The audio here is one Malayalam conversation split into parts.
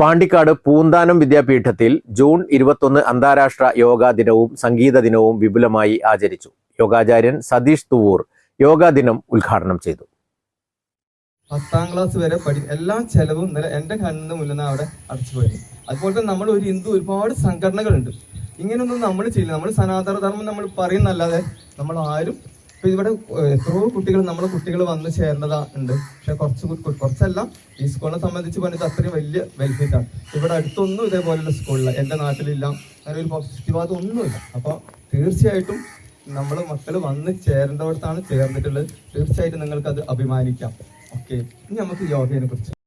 Pandikkad Poonthanam വിദ്യാപീഠത്തിൽ ജൂൺ ഇരുപത്തൊന്ന് അന്താരാഷ്ട്ര യോഗാ ദിനവും സംഗീത ദിനവും വിപുലമായി ആചരിച്ചു. യോഗാചാര്യൻ സതീഷ് തുവൂർ യോഗാ ദിനം ഉദ്ഘാടനം ചെയ്തു. പത്താം ക്ലാസ് വരെ പഠി എല്ലാ ചെലവും ഇന്നലെ കണ്ണിന് മുന്നിൽ നിന്ന് അവിടെ അടച്ചു പോയി. അതുപോലെ തന്നെ നമ്മൾ ഒരു ഹിന്ദു ഒരുപാട് സംഘടനകളുണ്ട്. ഇങ്ങനെയൊന്നും നമ്മൾ ചെയ്യില്ല. നമ്മൾ സനാതന ധർമ്മം നമ്മൾ പറയുന്നല്ലാതെ നമ്മൾ ആരും ഇപ്പൊ ഇവിടെ എത്രയോ കുട്ടികൾ നമ്മുടെ കുട്ടികൾ വന്ന് ചേർന്നതാ ഉണ്ട്. പക്ഷെ കുറച്ച് കുറച്ചല്ല. ഈ സ്കൂളിനെ സംബന്ധിച്ച് പറഞ്ഞത് അത്രയും വലിയ ബെനിഫിറ്റ് ആണ്. ഇവിടെ അടുത്തൊന്നും ഇതേപോലെയുള്ള സ്കൂളില്ല. എന്റെ നാട്ടിലില്ല. അങ്ങനെ ഒരു പോസിറ്റീവാദം ഒന്നുമില്ല അപ്പോൾ തീർച്ചയായിട്ടും നമ്മൾ മക്കൾ വന്ന് ചേരേണ്ടവിടത്താണ് ചേർന്നിട്ടുള്ളത്. തീർച്ചയായിട്ടും നിങ്ങൾക്ക് അത് അഭിമാനിക്കാം. ഓക്കെ. ഇനി നമുക്ക് യോഗയെ കുറിച്ച്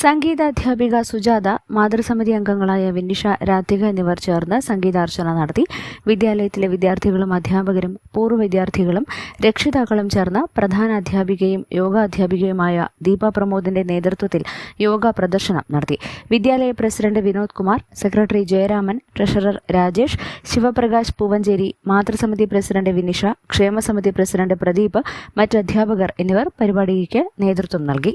സംഗീതാധ്യാപിക സുജാത മാതൃസമിതി അംഗങ്ങളായ വിനിഷ രാധിക എന്നിവർ ചേർന്ന് സംഗീതാർച്ചന നടത്തി. വിദ്യാലയത്തിലെ വിദ്യാർത്ഥികളും അധ്യാപകരും പൂർവ വിദ്യാർത്ഥികളും രക്ഷിതാക്കളും ചേർന്ന് പ്രധാന അധ്യാപികയും യോഗ അധ്യാപികയുമായ ദീപ പ്രമോദിന്റെ നേതൃത്വത്തിൽ യോഗ പ്രദർശനം നടത്തി. വിദ്യാലയ president Vinod Kumar secretary Jayaraman treasurer Rajesh Sivaprakash Poovancheri മാതൃസമിതി president Vinisha ക്ഷേമസമിതി പ്രസിഡന്റ് പ്രദീപ് മറ്റ് അധ്യാപകർ എന്നിവർ പരിപാടിക്ക് നേതൃത്വം നൽകി.